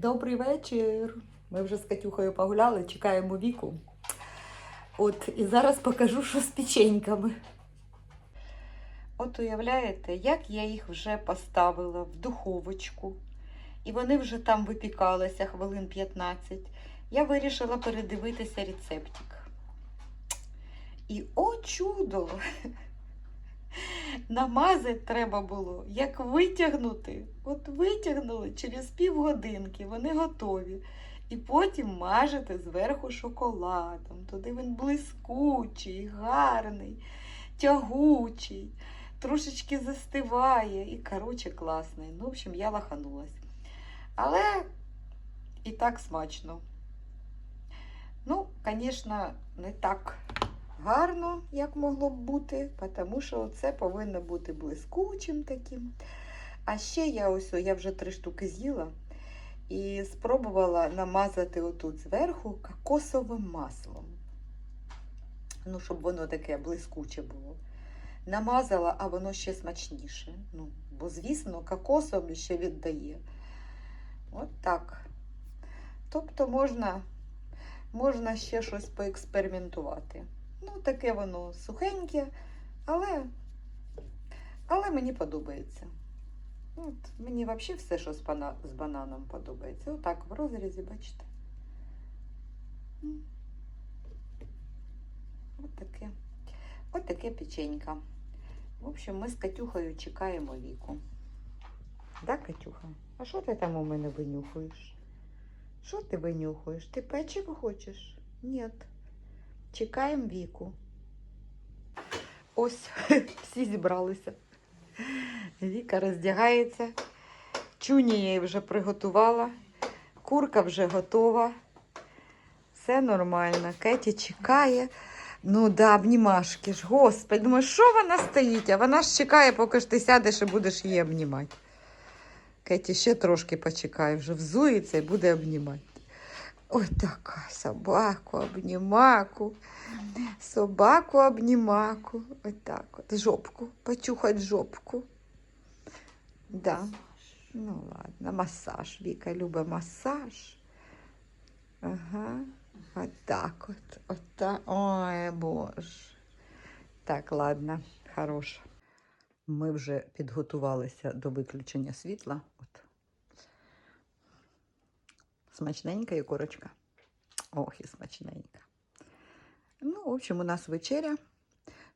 Добрий вечір. Ми вже з Катюхою погуляли, чекаємо віку. От і зараз покажу, що з печеньками. От уявляєте, як я їх вже поставила в духовочку, і вони вже там випікалися хвилин 15. Я вирішила передивитися рецептик. І о чудо! Намазати треба було, як витягнути. От витягнули через півгодинки, вони готові. І потім мажете зверху шоколадом. Туди він блискучий, гарний, тягучий, трошечки застиває і, коротше, класний. Ну, в общем, я лаханулась. Але і так смачно. Ну, звісно, не так гарно, як могло б бути, тому що це повинно бути блискучим таким. А ще я ось, я вже три штуки з'їла і спробувала намазати отут зверху кокосовим маслом. Ну, щоб воно таке блискуче було. Намазала, а воно ще смачніше. Ну, бо, звісно, кокосом ще віддає. От так. Тобто можна, можна ще щось поекспериментувати. Ну, таке воно сухеньке, але, але мені подобається. От, мені взагалі все, що з, бана, з бананом подобається. Отак в розрізі, бачите. От таке. От таке печенька. В общем, ми з Катюхою чекаємо віку. Да, Катюха? А що ти там у мене винюхуєш? Що ти винюхуєш? Ти печиво хочеш? Ні. Чекаємо віку. Ось всі зібралися. Віка роздягається. Чуні я її вже приготувала. Курка вже готова. Все нормально. Кеті чекає. Ну да, обнімашки ж, господи, думаю, що вона стоїть? А вона ж чекає, поки ж ти сядеш і будеш її обнімати. Кеті ще трошки почекає, вже взується і буде обнімати. Ой, така собаку обнімаку. Собаку обнімаку. Ось так от. Жопку. Почухать жопку. Да. Ну ладно, масаж. Віка любить масаж. Ага. От так от. От так. Ой, боже. Так, ладно, хорош. Ми вже підготувалися до виключення світла. От. Смачненька і корочка. Ох, і смачненька. Ну, в общем, у нас вечеря.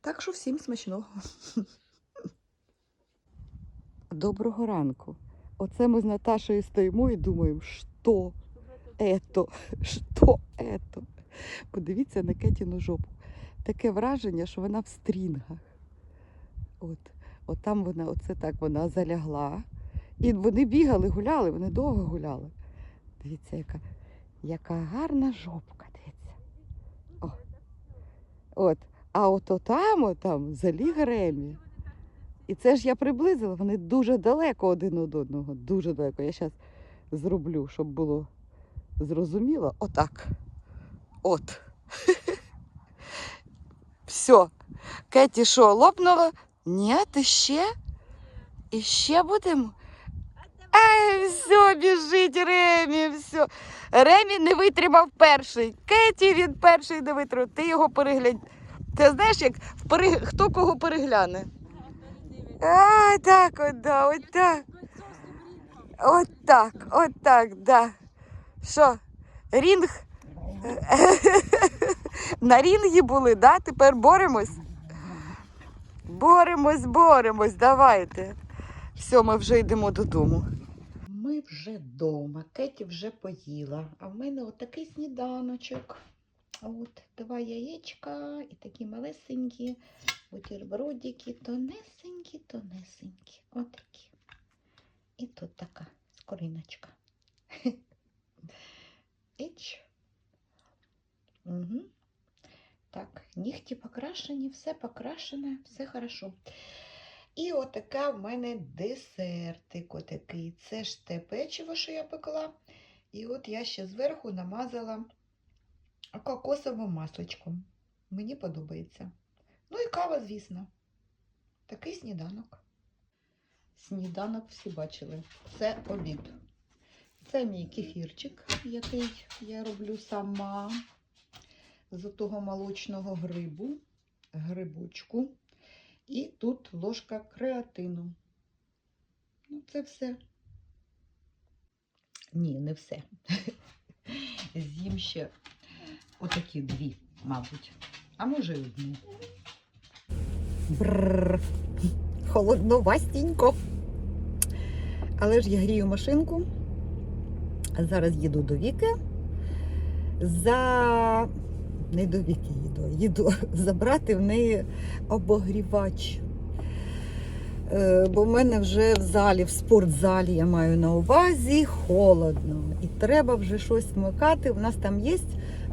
Так що всім смачного. Доброго ранку. Оце ми з Наташею стоїмо і думаємо, що ето, що ето. Подивіться на Кетіну жопу. Таке враження, що вона в стрінгах. От, от там вона, оце так вона залягла. І вони бігали, гуляли, вони довго гуляли. Дивіться, яка, яка гарна жопка, дивіться. О. От. А от там, там заліг Ремі. І це ж я приблизила, вони дуже далеко один від одного. Дуже далеко. Я зараз зроблю, щоб було зрозуміло. Отак. От. Все. Кеті що, лопнула? Ні, ти ще? І ще будемо? Ай, все, біжить Ремі, все. Ремі не витримав перший. Кеті він перший не витримав. Ти його переглянь. Ти знаєш, як в пере... хто кого перегляне? А, так, от, да, от так. От так, от так, да. Що, рінг? На рінгі були, да? Тепер боремось? Боремось, боремось, давайте. Все, ми вже йдемо додому. Ми вже вдома, Кеті вже поїла, а в мене отакий сніданочок. От два яєчка і такі малесенькі бутербродики, тонесенькі, тонесенькі. Отакі. І тут така скориночка. Іч. Угу. Так, нігті покрашені, все покрашене, все хорошо. І отака в мене десертик отакий. Це ж те печиво, що я пекла. І от я ще зверху намазала кокосовим масличком. Мені подобається. Ну і кава, звісно. Такий сніданок. Сніданок всі бачили. Це обід. Це мій кефірчик, який я роблю сама з того молочного грибу, грибочку. І тут ложка креатину. Ну, це все. Ні, не все. З'їм ще отакі дві, мабуть. А може й одну. Бррр. Холодновастенько. Але ж я грію машинку. Зараз їду до Віки. За не до Віки їду, їду забрати в неї обогрівач. Е, Бо в мене вже в залі, в спортзалі я маю на увазі холодно. І треба вже щось вмикати. У нас там є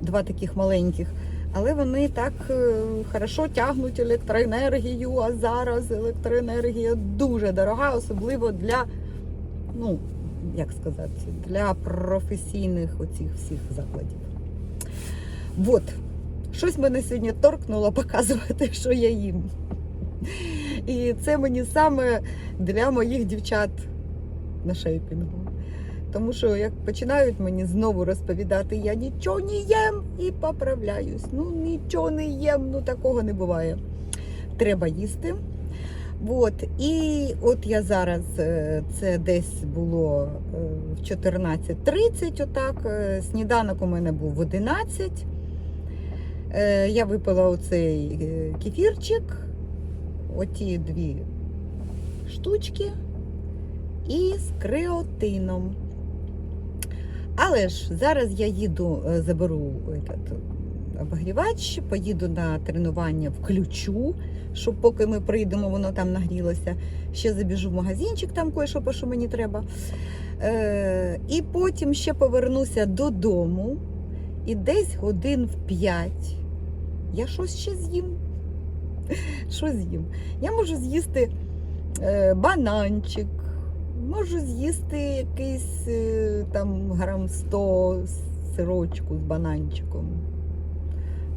два таких маленьких, але вони так е, хорошо тягнуть електроенергію, а зараз електроенергія дуже дорога, особливо для, ну, як сказати, для професійних оцих всіх закладів. От, щось мене сьогодні торкнуло показувати, що я їм. І це мені саме для моїх дівчат на шейпінгу. Тому що як починають мені знову розповідати, я нічого не їм і поправляюсь. Ну нічого не їм, ну такого не буває. Треба їсти. От. І от я зараз, е, це десь було е, в 14.30, отак. е, Сніданок у мене був в 11. Е, Я випила оцей е, кефірчик, оті дві штучки і з креотином. Але ж зараз я їду, е, заберу обогрівач, поїду на тренування включу, щоб поки ми прийдемо, воно там нагрілося. Ще забіжу в магазинчик, там кое-що, по що мені треба. Е, і потім ще повернуся додому. І десь годин в 5 я щось ще з'їм. Що з'їм? Я можу з'їсти е, бананчик, можу з'їсти якийсь е, там грам 100 сирочку з бананчиком.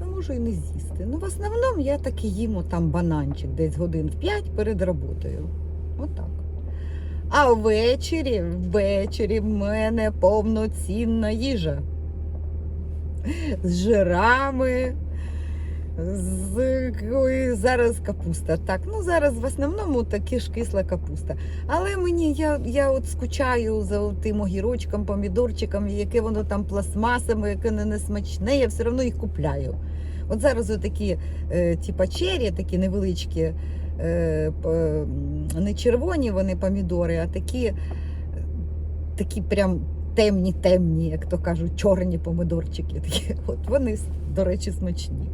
А можу і не з'їсти. Ну, в основному я таки їм там бананчик десь годин в 5 перед роботою. Отак. А ввечері, ввечері в мене повноцінна їжа. З жирами, з ой, зараз капуста. Так, ну зараз в основному таки ж кисла капуста. Але мені я, я от скучаю за тим огірочком, помідорчиком, яке воно там пластмасами, яке не, не я все одно їх купляю. От зараз такі, е, типа чері, такі невеличкі, е, п- не червоні вони помідори, а такі, такі прям темні, темні, як то кажуть, чорні помидорчики. Такі. От вони, до речі, смачні.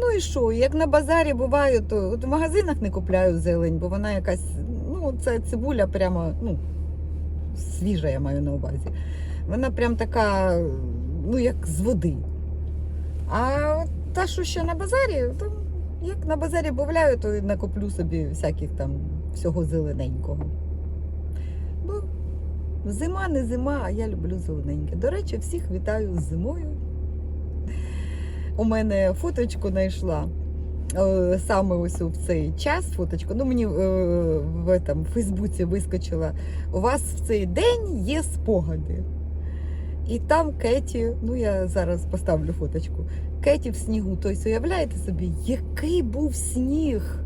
Ну і що? Як на базарі буває, то от в магазинах не купляю зелень, бо вона якась, ну, це цибуля прямо, ну, свіжа, я маю на увазі. Вона прям така, ну, як з води. А та, що ще на базарі, то як на базарі бавляю, то і накуплю собі всяких там всього зелененького. Бо зима не зима, а я люблю зелененьке. До речі, всіх вітаю з зимою. У мене фоточку знайшла. е, Саме ось у цей час фоточку. Ну, мені е, в в Фейсбуці вискочила. У вас в цей день є спогади. І там Кеті, ну я зараз поставлю фоточку. Кеті в снігу. Тобто, уявляєте собі, який був сніг.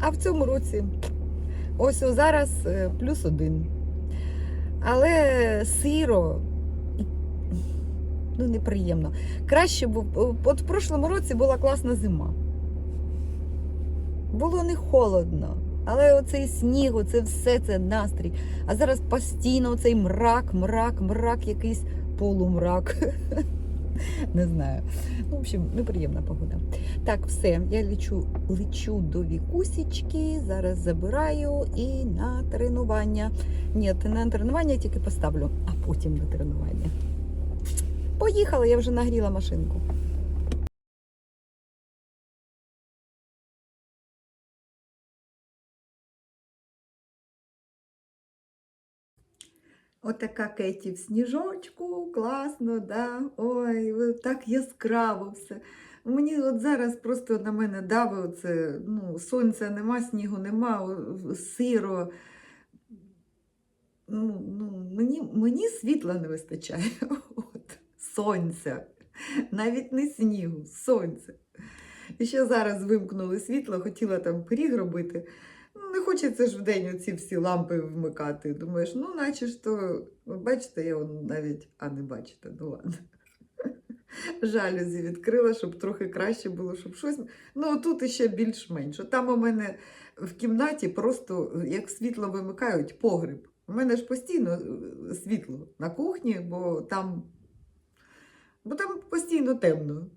А в цьому році ось зараз е, плюс один. Але сиро, ну неприємно. Краще був. От в прошлому році була класна зима. Було не холодно. Але оцей сніг, оце все це настрій. А зараз постійно цей мрак, мрак, мрак, якийсь полумрак. Не знаю. Ну, в общем, неприємна погода. Так, все, я лечу, лечу до вікусічки, зараз забираю і на тренування. Ні, на тренування тільки поставлю, а потім на тренування. Поїхала, я вже нагріла машинку. Отака Кеті в сніжочку, класно, да? Ой, так яскраво все. Мені от зараз просто на мене дави оце, ну, сонця нема, снігу нема, сиро. ну, ну, мені, мені світла не вистачає. Сонця. Навіть не снігу, сонця. І ще зараз вимкнули світло, хотіла там пиріг робити. Не хочеться ж вдень оці всі лампи вмикати. Думаєш, ну, наче ж то, бачите, я навіть, а не бачите, ну ладно. Жалюзі відкрила, щоб трохи краще було, щоб щось. Ну, тут іще більш-менш. Там у мене в кімнаті просто як світло вимикають погріб. У мене ж постійно е, світло на кухні, бо там, бо там постійно темно.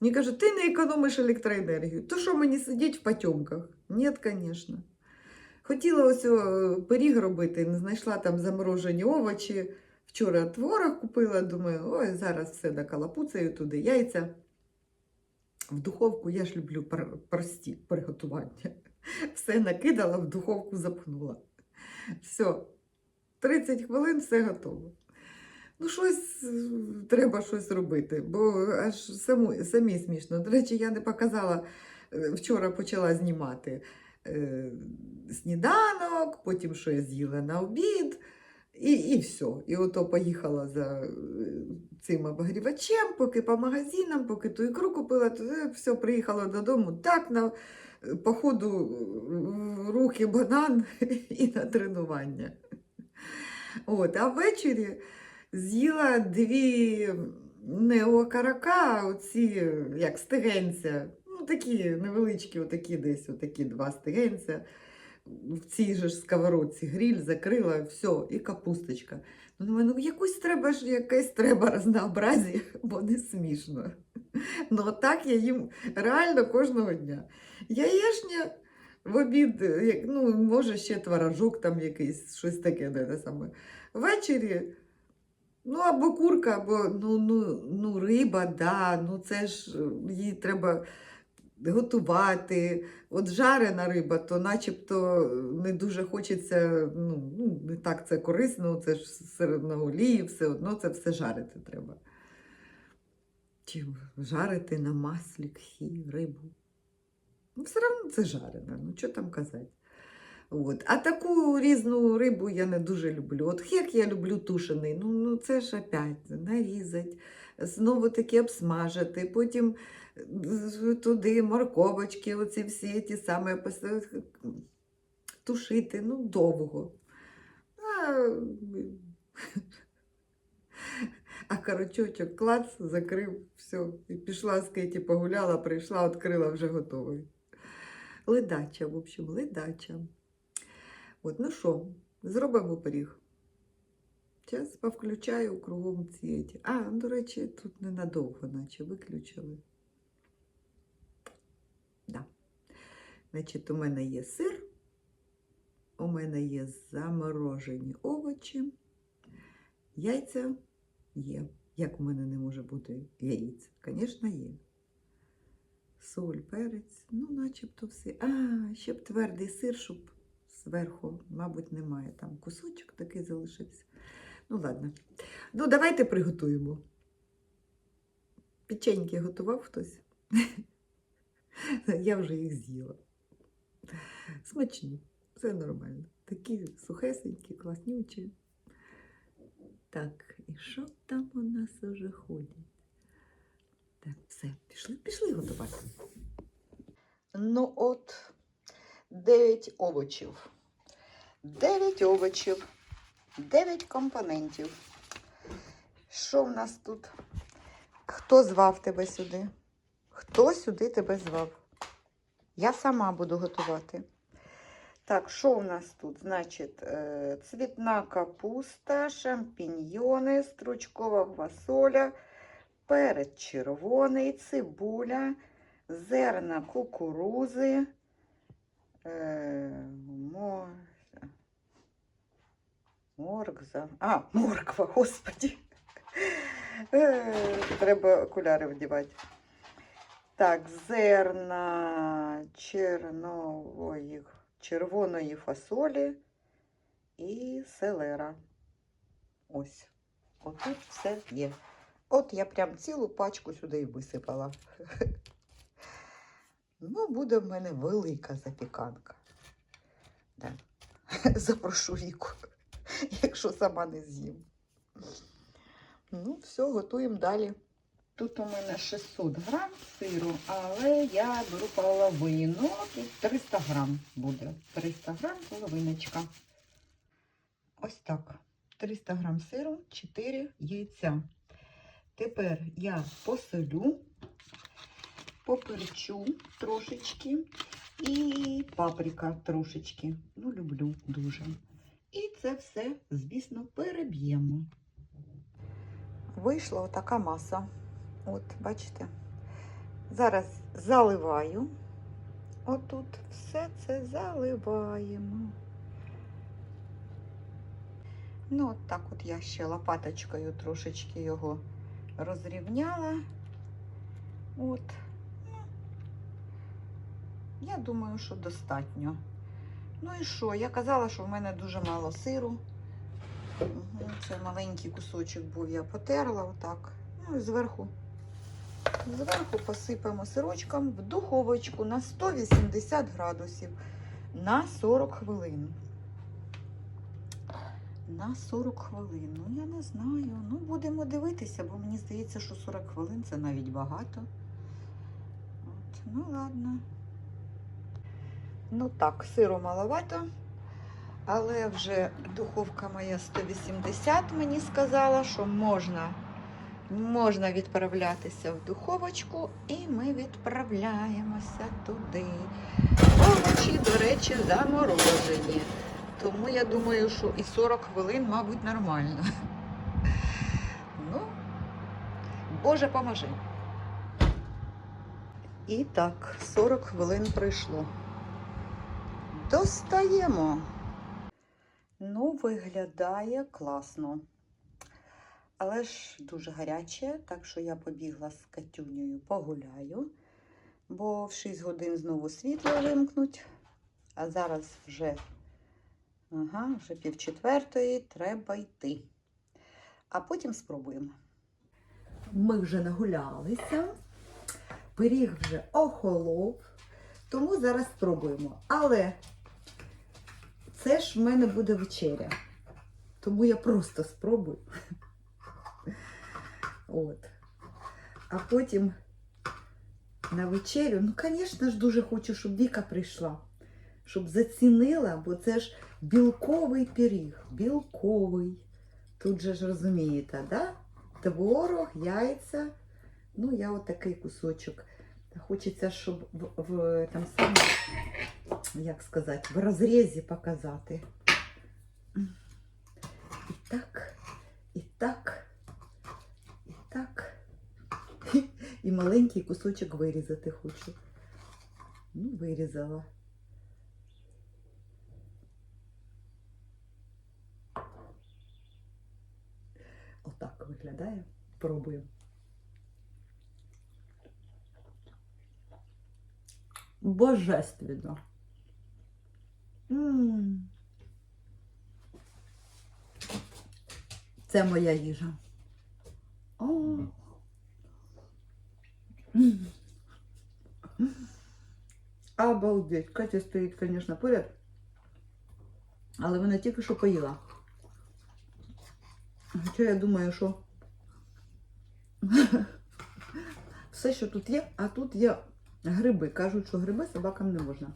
Мені кажуть, ти не економиш електроенергію. То що мені сидіть в потьомках? Ні, звісно. Хотіла ось пиріг робити, не знайшла там заморожені овочі. Вчора творог купила, думаю, ой, зараз все накалапуцею туди, яйця. В духовку я ж люблю прості приготування. Все накидала, в духовку запхнула. Все, 30 хвилин все готово. Ну, щось е, треба щось робити, бо аж саму, самі смішно. До речі, я не показала, е, вчора почала знімати е, сніданок, потім що я з'їла на обід, і, і все. І ото поїхала за е, цим обогрівачем, поки по магазинам, поки ту ікру купила, то все, приїхала додому. Так, на, е, по ходу руки банан і на тренування. От, а ввечері з'їла дві не окарака, а оці, як стегенця. Ну, такі невеличкі, отакі десь, отакі два стегенця. В цій же ж сковородці гріль закрила, все, і капусточка. Ну, думаю, ну якусь треба ж, якесь треба разнообразі, бо не смішно. Ну, так я їм реально кожного дня. Яєшня в обід, ну, може, ще творожок там якийсь, щось таке, не те саме. Ввечері, ну, або курка, або ну, ну, ну, риба, да, ну це ж е, її треба готувати. От жарена риба, то начебто не дуже хочеться, ну, ну не так це корисно, це ж серед на олії, все одно це все жарити треба. Чи жарити на маслі, кхі, рибу. Ну, все одно це жарена, ну що там казати. От. А таку різну рибу я не дуже люблю. От хек я люблю тушений, ну, ну це ж опять нарізати, знову таки обсмажити, потім туди морковочки, оці всі ті самі тушити, ну, довго. А, а карачочок клац, закрив, все. І пішла з Кеті погуляла, прийшла, відкрила, вже готовий. Ледача, в общем, ледача. От, ну що, зробимо пиріг. Зараз повключаю кругом ці. А, до речі, тут ненадовго, наче виключили. Да. Значить, у мене є сир, у мене є заморожені овочі, яйця є. Як у мене не може бути яєць? Звісно, є. Соль, перець, ну, начебто все. А, ще б твердий сир, щоб зверху, мабуть, немає. Там кусочок такий залишився. Ну, ладно. Ну, давайте приготуємо. Печеньки готував хтось? Я вже їх з'їла. Смачні, все нормально. Такі сухесенькі, класнючі. Так, і що там у нас уже ходять? Так, все, пішли, пішли готувати. Ну от, 9 овочів. 9 овочів, 9 компонентів. Що в нас тут? Хто звав тебе сюди? Хто сюди тебе звав? Я сама буду готувати. Так, що у нас тут? Значить, е, цвітна капуста, шампіньйони, стручкова квасоля, перець червоний, цибуля, зерна кукурузи, е, мо- моркза. А, морква, господі. Е, Треба окуляри вдівати. Так, зерна чернової, червоної фасолі і селера. Ось. Отут все є. От я прям цілу пачку сюди і висипала. Ну, буде в мене велика запіканка. Да. Запрошу Віку. якщо сама не з'їм. Ну, все, готуємо далі. Тут у мене 600 грам сиру, але я беру половину, тут 300 грам буде. 300 грам половиночка. Ось так. 300 грам сиру, 4 яйця. Тепер я посолю, поперчу трошечки і паприка трошечки. Ну, люблю дуже. І це все, звісно, переб'ємо. Вийшла отака маса. От, бачите? Зараз заливаю. Отут все це заливаємо. Ну, от так от я ще лопаточкою трошечки його розрівняла. От. Ну, Я думаю, що достатньо. Ну і що? Я казала, що в мене дуже мало сиру. Мгм, Це маленький кусочок був, я потерла отак. Ну і зверху. Зверху посипаємо сирочком в духовочку на 180 градусів на 40 хвилин. На 40 хвилин. Ну, я не знаю. Ну, будемо дивитися, бо мені здається, що 40 хвилин це навіть багато. От, ну, ладно. Ну так, сиру маловато, але вже духовка моя 180 мені сказала, що можна, можна відправлятися в духовочку, і ми відправляємося туди. Овочі, до речі, заморожені. Тому я думаю, що і 40 хвилин, мабуть, нормально. Ну, Боже, поможи. І так, 40 хвилин пройшло. Достаємо. Ну, виглядає класно. Але ж дуже гаряче, так що я побігла з Катюнею погуляю, бо в 6 годин знову світло вимкнуть. А зараз вже, ага, вже пів четвертої, треба йти. А потім спробуємо. Ми вже нагулялися, пиріг вже охолов. Тому зараз спробуємо. Але це ж в мене буде вечеря. Тому я просто спробую. От. А потім на вечерю, ну, звісно ж, дуже хочу, щоб Віка прийшла, щоб зацінила, бо це ж білковий пиріг. Білковий. Тут же ж розумієте, да? Творог, яйця. Ну, я отакий кусочок. Хочеться, щоб в, в там саме, як сказати, в розрізі показати. І так, і так, і так. І маленький кусочок вирізати хочу. Ну, вирізала. Отак виглядає. Пробуємо. Божественно. Це моя їжа. О. Обалдеть. Катя стоїть, звісно, поряд. Але вона тільки що поїла. Хоча я думаю, що все, що тут є, а тут є Гриби. Кажуть, що гриби собакам не можна.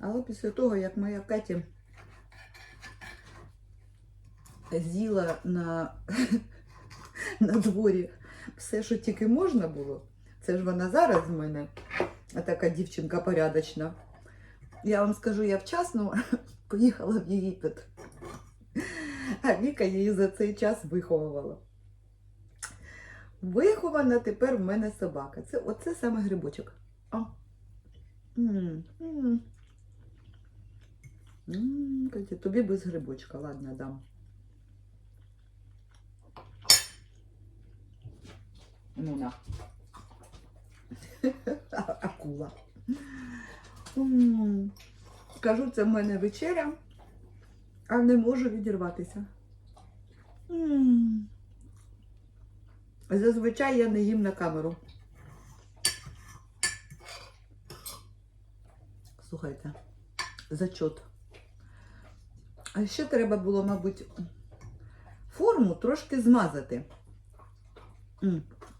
Але після того, як моя Катя з'їла на, на дворі все, що тільки можна було, це ж вона зараз в мене така дівчинка порядочна. Я вам скажу, я вчасно поїхала в Єгипет. А Віка її за цей час виховувала. Вихована тепер в мене собака. Це оце саме грибочок. О. М, м. М, Катя, тобі без грибочка, ладно, дам. Ну на. Акула. Кажу, це в мене вечеря, а не можу відірватися. Зазвичай я не їм на камеру. Слухайте, зачот. А ще треба було, мабуть, форму трошки змазати.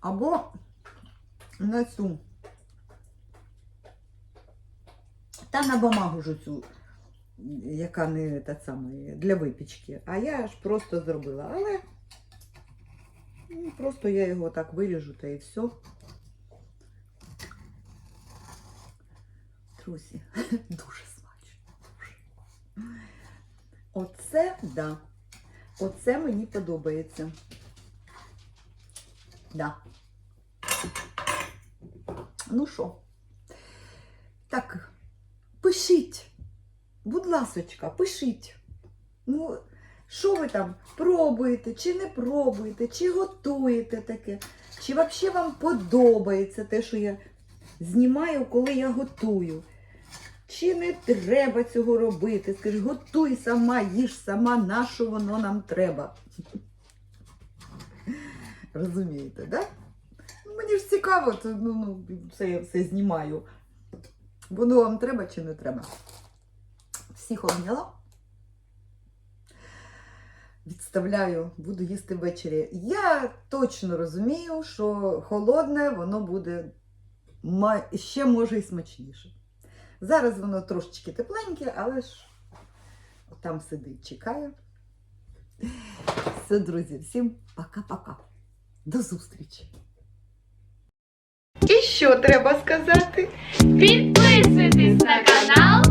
Або на цю. Та на бумагу ж цю, яка не та сама для випічки. А я ж просто зробила. Але ну, просто я його так виріжу та і все. Друзі. Дуже. Оце, да. Оце мені подобається. Да. Ну що? Так, пишіть. Будь ласочка, пишіть. Ну, що ви там пробуєте, чи не пробуєте, чи готуєте таке, чи взагалі вам подобається те, що я знімаю, коли я готую. Чи не треба цього робити? Скажи, готуй сама, їж сама, на що воно нам треба. Розумієте, да? Ну, мені ж цікаво, то, ну, ну, це я все знімаю. Воно вам треба чи не треба? Всіх обняла. Відставляю, буду їсти ввечері. Я точно розумію, що холодне воно буде ще може і смачніше. Зараз воно трошечки тепленьке, але ж там сидить, чекає. Все, друзі, всім пока-пока. До зустрічі! І що треба сказати? Підписуйтесь на канал